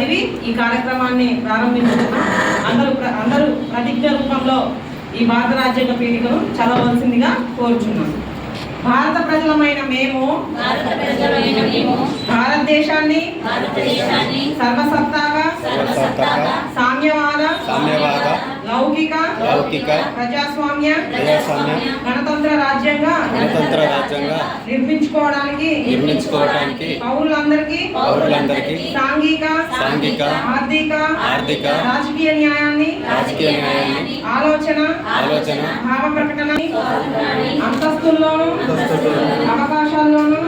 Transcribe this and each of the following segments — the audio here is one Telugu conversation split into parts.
చదివి ఈ కార్యక్రమాన్ని ప్రారంభించుకున్నాం అందరూ ప్ర- అందరూ ప్రతిజ్ఞ రూపంలో ఈ భారత రాజ్యాంగ పీఠికను చదవలసిందిగా కోరుచున్నాం. భారత ప్రజలమైన మేము భారత మేము భారతదేశాన్ని సర్వసత్తాక సామ్యవాద సామ్యవాద లౌకిక లౌకిక ప్రజాస్వామ్య ప్రజాస్వామ్య గణతంత్ర రాజ్యంగా గణతంత్ర రాజ్యంగా నిర్మించుకోవడానికి నిర్మించుకోవడానికి పౌరులందరికీ పౌరులందరికీ సాంఘిక సాంఘిక ఆర్థిక ఆర్థిక రాజకీయ న్యాయాన్ని రాజకీయ న్యాయాన్ని ఆలోచన ఆలోచన భావ ప్రకటన అంతస్తుల్లోనూ అవకాశాల్లోనూ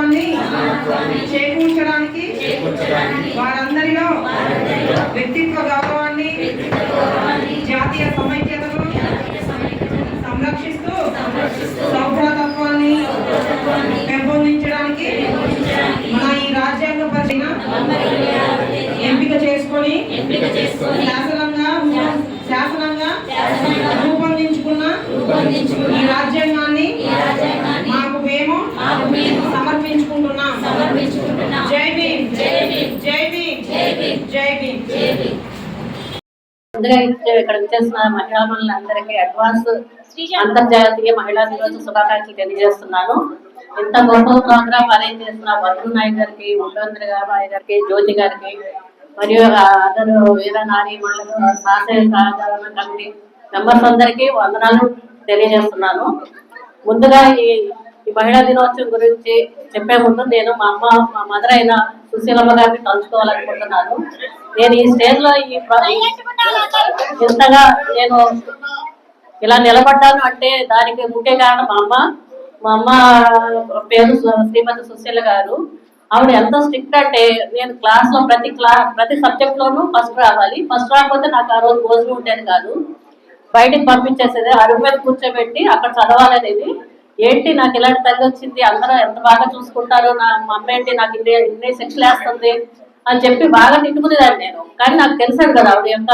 సమానత్వాన్ని చేకూర్చడానికి వారందరిలో వ్యక్తిత్వ గౌరవాన్ని జాతీయ సమైక్యతను సంరక్షిస్తూ సౌభ్రతత్వాన్ని పెంపొందించడానికి మన ఈ రాజ్యాంగ పరిచిన ఎంపిక చేసుకొని శాసనంగా శాసనంగా రూపొందించుకున్న రూపొందించుకున్న ఈ రాజ్యాంగాన్ని ముందుగా ఇక్కడ వచ్చేసిన మహిళా మనులందరికీ అడ్వాన్స్ అంతర్జాతీయ మహిళా దినోత్సవ శుభాకాంక్షలు తెలియజేస్తున్నాను. ఇంత గొప్ప ప్రోగ్రామ్ అరేంజ్ చేసిన వరుణ్ నాయక్ గారికి ఉండేంద్ర గారి గారికి జ్యోతి గారికి మరియు అందరు వీర నారీ మహిళలు శాస్త్రీయ సాధారణ కమిటీ మెంబర్స్ అందరికీ వందనాలు తెలియజేస్తున్నాను. ముందుగా ఈ ఈ మహిళా దినోత్సవం గురించి చెప్పే ముందు నేను మా అమ్మ మా మదర్ అయిన సుశీలమ్మ గారిని తలుచుకోవాలనుకుంటున్నాను. నేను ఈ స్టేజ్లో ఈ ఇంతగా నేను ఇలా నిలబడ్డాను అంటే దానికి ముఖ్య కారణం మా అమ్మ. మా అమ్మ పేరు శ్రీమతి సుశీల గారు. ఆవిడ ఎంత స్ట్రిక్ట్ అంటే నేను క్లాస్లో ప్రతి క్లా ప్రతి సబ్జెక్ట్ లోనూ ఫస్ట్ రావాలి. ఫస్ట్ రాకపోతే నాకు ఆ రోజు భోజనం ఉండేది కాదు. బయటికి పంపించేసేది అరుగు మీద కూర్చోబెట్టి అక్కడ చదవాలనేది ఏంటి నాకు ఇలాంటి తల్లి వచ్చింది? అందరూ ఎంత బాగా చూసుకుంటారు? నా మా అమ్మ ఏంటి? నాకు ఇన్ని ఇన్ని శిక్షలు వేస్తుంది అని చెప్పి బాగా తిట్టుకునేదాన్ని నేను. కానీ నాకు తెలిసాడు కదా ఆవిడ యొక్క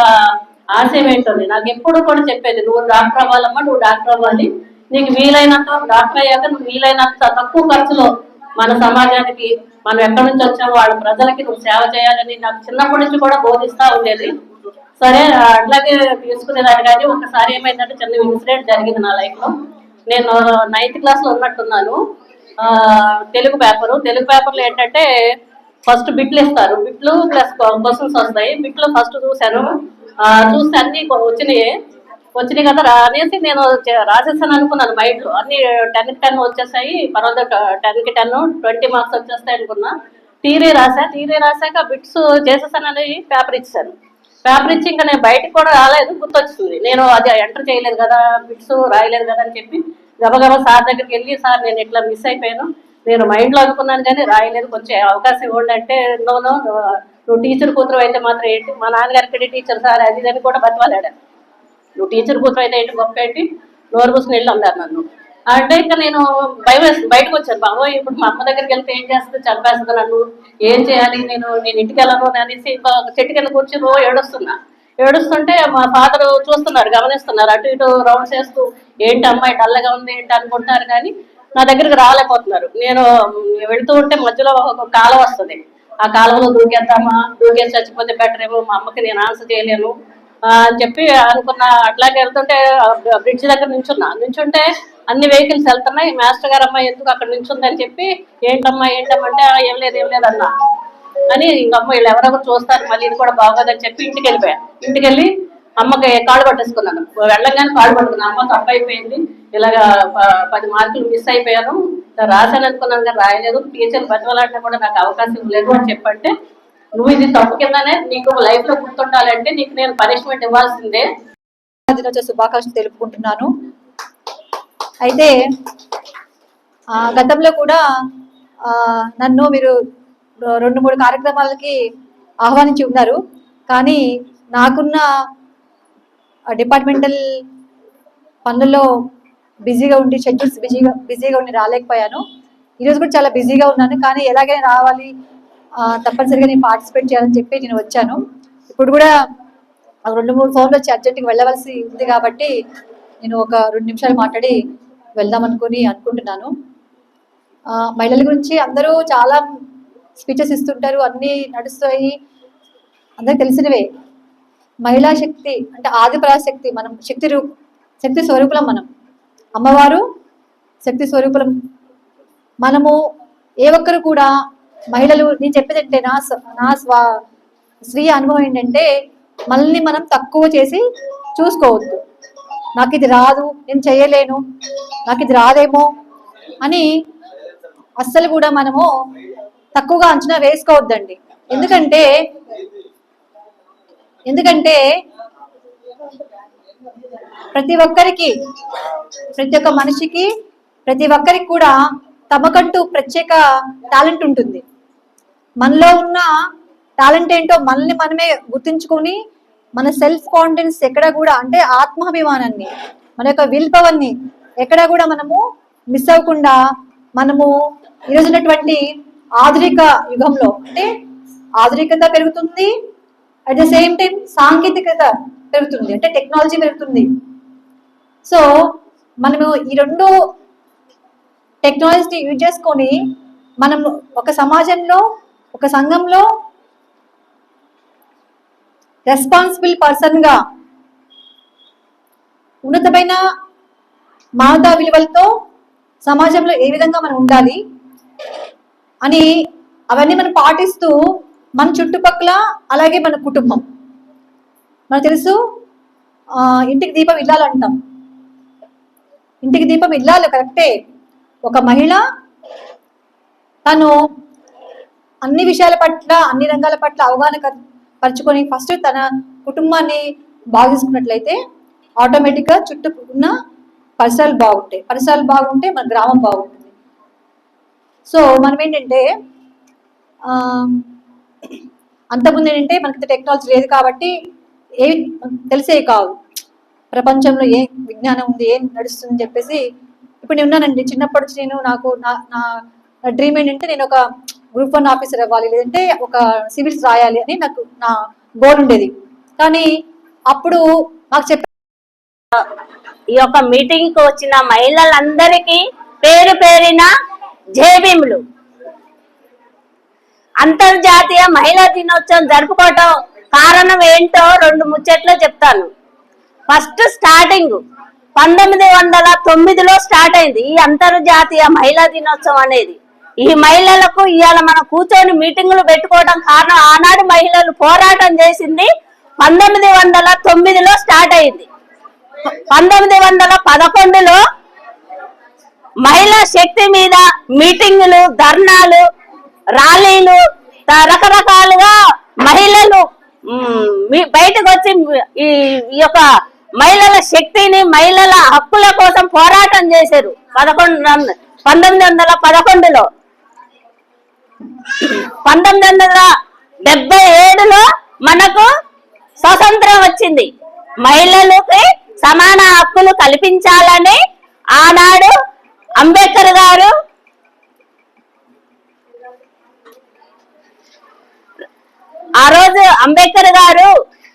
ఆశయం ఏంటోని నాకు ఎప్పుడు కూడా చెప్పేది నువ్వు డాక్టర్ అవ్వాలమ్మా నువ్వు డాక్టర్ అవ్వాలి. నీకు వీలైనంత డాక్టర్ అయ్యాక నువ్వు వీలైనంత తక్కువ ఖర్చులో మన సమాజానికి మనం ఎక్కడి నుంచి వచ్చామో వాళ్ళ ప్రజలకి నువ్వు సేవ చేయాలని నాకు చిన్నప్పటి నుంచి కూడా బోధిస్తా ఉండేది. సరే అట్లాగే తీసుకునేదాన్ని కానీ ఒకసారి ఏమైందంటే చిన్న ఇన్సిడెంట్ జరిగింది నా లైఫ్లో. నేను నైన్త్ క్లాస్లో ఉన్నట్టున్నాను. తెలుగు పేపరు తెలుగు పేపర్లో ఏంటంటే ఫస్ట్ బిట్లు ఇస్తారు. బిట్లు ప్లస్ క్వశ్చన్స్ వస్తాయి. బిట్లు ఫస్ట్ చూశాను. చూస్తే అన్ని వచ్చినాయి. వచ్చినాయి కదా రా- అనేసి నేను రాసేసాను అనుకున్నాను. మైండ్ అన్ని టెన్కి టెన్ వచ్చేసాయి. పర్వాలేదు టెన్కి టెన్ ట్వంటీ మార్క్స్ వచ్చేస్తాయి అనుకున్నా. తీరే రాసా తీరే రాశాక బిట్స్ చేసేసానని పేపర్ ఇచ్చాను ఫ్యాబ్రిక్ ఇంకా నేను బయటకు కూడా రాలేదు గుర్తొచ్చింది. నేను అది ఎంటర్ చేయలేదు కదా బిట్స్ రాయలేదు కదా అని చెప్పి గబగబా సార్ దగ్గరికి వెళ్ళి సార్ నేను ఇట్లా మిస్ అయిపోయాను. నేను మైండ్లో అనుకున్నాను కానీ రాయలేదు. కొంచెం అవకాశం ఇవ్వండి అంటే నో నువ్వు టీచర్ కూతురు అయితే మాత్రం ఏంటి? మా నాన్నగారికి టీచర్ సార్ అది ఇది అని కూడా బతివాలాడు నువ్వు టీచర్ కూతురు అయితే ఏంటి? గొప్ప ఏంటి? నోరు కూర్చుని వెళ్ళి అన్నారు నన్ను. అంటే ఇంకా నేను భయం వేసి బయటకు వచ్చాను. బాబో ఇప్పుడు మా అమ్మ దగ్గరికి వెళ్తే ఏం చేస్తుంది? చంపేస్తుంది నన్ను. ఏం చేయాలి? నేను నేను ఇంటికి వెళ్ళను అనేసి ఒక చెట్టు కింద కూర్చుని ఏడుస్తున్నా. ఏడుస్తుంటే మా ఫాదర్ చూస్తున్నారు గమనిస్తున్నారు. అటు ఇటు రౌండ్స్ వేస్తూ ఏంటి అమ్మాయి డల్లగా ఉంది? ఏంటి? అనుకుంటున్నారు కానీ నా దగ్గరికి రాలేకపోతున్నారు. నేను వెళుతూ ఉంటే మధ్యలో ఒక కాలం వస్తుంది. ఆ కాలంలో దూకేద్దామా? దూకేసి చచ్చిపోతే బెటర్ ఏమో మా అమ్మకి నేను ఆన్సర్ చేయలేను. అని చెప్పి అనుకున్న. అట్లాగే వెళ్తుంటే బ్రిడ్జ్ దగ్గర నించున్నా. నించుంటే అన్ని వెహికల్స్ వెళ్తున్నాయి. మాస్టర్ గారు అమ్మాయి ఎందుకు అక్కడ నించుందని చెప్పి ఏంటమ్మా ఏంటమ్మంటే ఏం లేదు ఏం లేదు అని ఇంకమ్మ వీళ్ళు ఎవరెవరు చూస్తారు. మళ్ళీ ఇది కూడా బాగోదని చెప్పి ఇంటికి వెళ్ళిపోయా. ఇంటికి వెళ్ళి అమ్మకి కాళ్ళు పట్టేసుకున్నాను. వెళ్ళగానే కాళ్ళు పట్టుకున్నాను. అమ్మ తప్పు అయిపోయింది. ఇలాగా ప- పది మార్కులు మిస్ అయిపోయాను. రాశాను అనుకున్నాను కానీ రాయలేదు. టీచర్ బతవాలంటే కూడా నాకు అవకాశం లేదు అని చెప్పంటే నువ్వు ఇది తప్పు కిందనే నీకు లైఫ్లో గుర్తుండాలంటే నీకు నేను పనిష్మెంట్ ఇవ్వాల్సిందే. దినోత్సవ శుభాకాంక్షలు తెలుపుకుంటున్నాను. అయితే గతంలో కూడా నన్ను మీరు రెండు మూడు కార్యక్రమాలకి ఆహ్వానించి ఉన్నారు. కానీ నాకున్న డిపార్ట్మెంటల్ పనుల్లో బిజీగా ఉండి షెడ్యూల్స్ బిజీగా బిజీగా ఉండి రాలేకపోయాను. ఈరోజు కూడా చాలా బిజీగా ఉన్నాను. కానీ ఎలాగైనా రావాలి తప్పనిసరిగా నేను పార్టిసిపేట్ చేయాలని చెప్పి నేను వచ్చాను. ఇప్పుడు కూడా రెండు మూడు ఫోన్లు వచ్చి అర్జెంట్గా వెళ్ళవలసి ఉంది కాబట్టి నేను ఒక రెండు నిమిషాలు మాట్లాడి వెళ్దాం అనుకుని అనుకుంటున్నాను. మహిళల గురించి అందరూ చాలా స్పీచెస్ ఇస్తుంటారు అన్నీ నడుస్తాయి. అందరికి తెలిసినవే. మహిళా శక్తి అంటే ఆది పరాశక్తి మనం శక్తి రూ శక్తి స్వరూపులం మనం. అమ్మవారు శక్తి స్వరూపులం. మనము ఏ ఒక్కరు కూడా మహిళలు నేను చెప్పేది అంటే నా నా స్వా స్వీయ అనుభవం ఏంటంటే మనల్ని మనం తక్కువ చేసి చూసుకోవద్దు. నాకు ఇది రాదు నేను చేయలేను నాకు ఇది రాదేమో అని అస్సలు కూడా మనము తక్కువగా అంచనా వేసుకోవద్దండి. ఎందుకంటే ఎందుకంటే ప్రతి ఒక్కరికి ప్రతి ఒక్క మనిషికి ప్రతి ఒక్కరికి కూడా తమకంటూ ప్రత్యేక టాలెంట్ ఉంటుంది. మనలో ఉన్న టాలెంట్ ఏంటో మనల్ని మనమే గుర్తించుకొని మన సెల్ఫ్ కాన్ఫిడెన్స్ ఎక్కడ కూడా అంటే ఆత్మాభిమానాన్ని మన యొక్క విల్ పవర్ని ఎక్కడ కూడా మనము మిస్ అవ్వకుండా మనము ఈరోజు ఉన్నటువంటి ఆధునిక యుగంలో అంటే ఆధునికత పెరుగుతుంది అట్ ద సేమ్ టైం సాంకేతికత పెరుగుతుంది అంటే టెక్నాలజీ పెరుగుతుంది. సో మనము ఈ రెండు టెక్నాలజీని యూజ్ చేసుకొని మనం ఒక సమాజంలో ఒక సంఘంలో రెస్పాన్సిబుల్ పర్సన్గా ఉన్నతమైన మానవతా విలువలతో సమాజంలో ఏ విధంగా మనం ఉండాలి అని అవన్నీ మనం పాటిస్తూ మన చుట్టుపక్కల అలాగే మన కుటుంబం. మనకు తెలుసు ఇంటికి దీపం ఇల్లాలంటాం. ఇంటికి దీపం ఇల్లాలి కరెక్టే. ఒక మహిళ తను అన్ని విషయాల పట్ల అన్ని రంగాల పట్ల అవగాహన కర్- పరుచుకొని ఫస్ట్ తన కుటుంబాన్ని బాగు ఆటోమేటిక్గా చుట్టూ ఉన్న పరిసరాలు బాగుంటాయి. పరిసరాలు బాగుంటే మన గ్రామం బాగుంటుంది. సో మనం ఏంటంటే అంతకుముందు ఏంటంటే మనకి టెక్నాలజీ లేదు కాబట్టి ఏ తెలిసే కావు. ప్రపంచంలో ఏ విజ్ఞానం ఉంది ఏం నడుస్తుంది చెప్పేసి ఇప్పుడు నేను ఉన్నానండి. చిన్నప్పటి నుంచి నేను నాకు నా నా డ్రీమ్ ఏంటంటే నేను ఒక గ్రూప్ వన్ ఆఫీసర్ అవ్వాలి లేదంటే ఒక సివిల్స్ రాయాలి అని నాకు నా గోల్ ఉండేది. కానీ అప్పుడు మాకు చెప్ప ఈ యొక్క మీటింగ్కు వచ్చిన మహిళలందరికీ పేరు పేరిన జేబీములు అంతర్జాతీయ మహిళా దినోత్సవం జరుపుకోవటం కారణం ఏంటో రెండు ముచ్చట్లు చెప్తాను. ఫస్ట్ స్టార్టింగ్ పంతొమ్మిది వందల తొమ్మిదిలో స్టార్ట్ అయింది ఈ అంతర్జాతీయ మహిళా దినోత్సవం అనేది. ఈ మహిళలకు ఇవాళ మనం కూర్చొని మీటింగులు పెట్టుకోవడం కారణం ఆనాడు మహిళలు పోరాటం చేసింది పంతొమ్మిది వందల తొమ్మిదిలో స్టార్ట్ అయింది. పంతొమ్మిది వందల పదకొండులో మహిళా శక్తి మీద మీటింగులు ధర్నాలు ర్యాలీలు రకరకాలుగా మహిళలు బయటకు వచ్చి ఈ ఈ యొక్క మహిళల శక్తిని మహిళల హక్కుల కోసం పోరాటం చేశారు. పదకొండు పంతొమ్మిది వందల పదకొండులో. పంతొమ్మిది వందల డెబ్బై ఏడులో మనకు స్వతంత్రం వచ్చింది. మహిళలకి సమాన హక్కులు కల్పించాలని ఆనాడు అంబేద్కర్ గారు ఆ రోజు అంబేద్కర్ గారు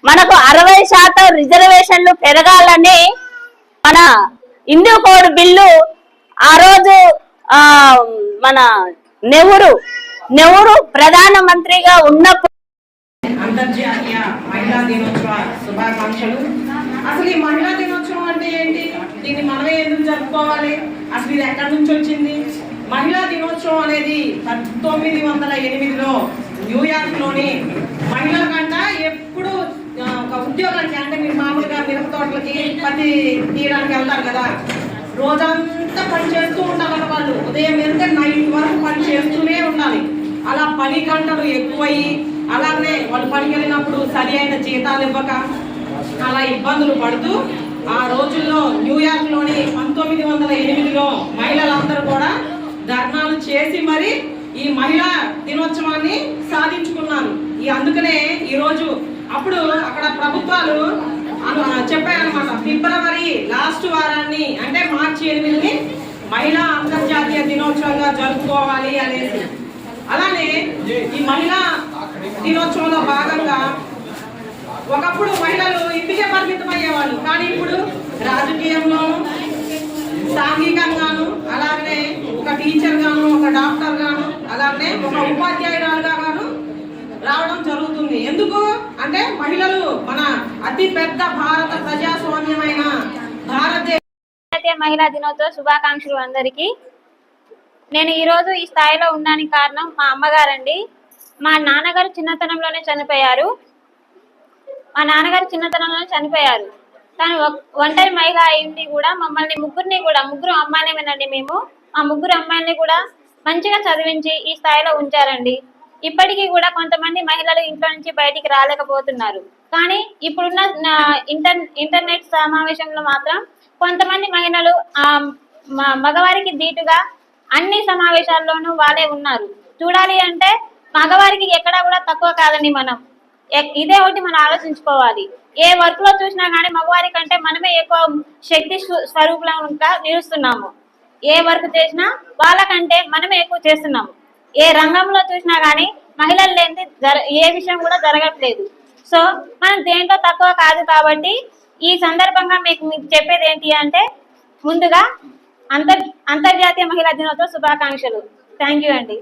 మనకు అరవై శాతం రిజర్వేషన్లు పెరగాలని మన హిందూ కోడ్ బిల్లు ఆ రోజు మన నెహ్రూ నెహ్రూ ప్రధానమంత్రిగా ఉన్నప్పుడు అంతర్జాతీయ మహిళా దినోత్సవ శుభాకాంక్షలు. అసలు ఈ మహిళా దినోత్సవం అంటే ఏంటి? దీన్ని మనమే ఎందుకు జరుపుకోవాలి? అసలు ఇది ఎక్కడి నుంచి వచ్చింది? మహిళా దినోత్సవం అనేది పంతొమ్మిది వందల ఎనిమిదిలో న్యూయార్క్లోని మహిళల కంట ఎప్పుడు ఒక ఉద్యోగానికి అంటే మీరు మామూలుగా మిరప తోటలకి పత్తి తీయడానికి వెళ్తారు కదా. రోజంతా పని చేస్తూ ఉండాలన్న వాళ్ళు. ఉదయం ఎంత నైట్ వరకు పని చేస్తూనే ఉండాలి. అలా పని గంటలు ఎక్కువయ్యి అలానే వాళ్ళు పనికి వెళ్ళినప్పుడు సరి అయిన జీతాలు ఇవ్వక అలా ఇబ్బందులు పడుతూ ఆ రోజుల్లో న్యూయార్క్లోని పంతొమ్మిది వందల ఎనిమిదిలో మహిళలందరూ కూడా ధర్నాలు చేసి మరి ఈ మహిళా దినోత్సవాన్ని సాధించుకున్నాను ఈ అందుకనే ఈరోజు అప్పుడు అక్కడ ప్రభుత్వాలు చెప్పాయన్నమాట ఫిబ్రవరి లాస్ట్ వారాన్ని అంటే మార్చి ఎనిమిదిని మహిళా అంతర్జాతీయ దినోత్సవంగా జరుపుకోవాలి అనేసి. అలానే ఈ మహిళా దినోత్సవంలో భాగంగా ఒకప్పుడు మహిళలు ఇంటికే పరిమితం అయ్యేవాళ్ళు కానీ ఇప్పుడు రాజకీయంలో సాంఘికంగాను అలాగే ఒక టీచర్ గాను ఒక డాక్టర్ గాను అలాగే ఒక ఉపాధ్యాయురాలుగా గాను రావడం జరుగుతుంది. ఎందుకు? అంటే మహిళలు మన అతి పెద్ద భారత ప్రజాస్వామ్యమైన భారతదేశ మహిళా దినోత్సవ శుభాకాంక్షలు అందరికీ. నేను ఈరోజు ఈ స్థాయిలో ఉండడానికి కారణం మా అమ్మగారండి. మా నాన్నగారు చిన్నతనంలోనే చనిపోయారు. మా నాన్నగారు చిన్నతనంలోనే చనిపోయారు. తను ఒంటరి మహిళ అయింది కూడా మమ్మల్ని ముగ్గురిని కూడా ముగ్గురు అమ్మాయిలేమేనండి మేము? మా ముగ్గురు అమ్మాయిని కూడా మంచిగా చదివించి ఈ స్థాయిలో ఉంచారండి. ఇప్పటికీ కూడా కొంతమంది మహిళలు ఇంట్లో నుంచి బయటికి రాలేకపోతున్నారు. కానీ ఇప్పుడున్న ఇంటర్ ఇంటర్నెట్ సమావేశంలో మాత్రం కొంతమంది మహిళలు ఆ మగవారికి దీటుగా అన్ని సమావేశాల్లోనూ వాళ్ళే ఉన్నారు. చూడాలి అంటే మగవారికి ఎక్కడా కూడా తక్కువ కాదండి మనం. ఇదే ఒకటి మనం ఆలోచించుకోవాలి. ఏ వర్క్లో చూసినా కానీ మగవారి కంటే మనమే ఎక్కువ శక్తి స్వ- స్వరూపంగా నిలుస్తున్నాము. ఏ వర్క్ చేసినా వాళ్ళకంటే మనమే ఎక్కువ చేస్తున్నాము. ఏ రంగంలో చూసినా కానీ మహిళలు లేని జర ఏ విషయం కూడా జరగట్లేదు. సో మనం దేంట్లో తక్కువ కాదు కాబట్టి ఈ సందర్భంగా మీకు మీకు చెప్పేది ఏంటి అంటే ముందుగా అంతర్ అంతర్జాతీయ మహిళా దినోత్సవ శుభాకాంక్షలు. థ్యాంక్ యూ అండి.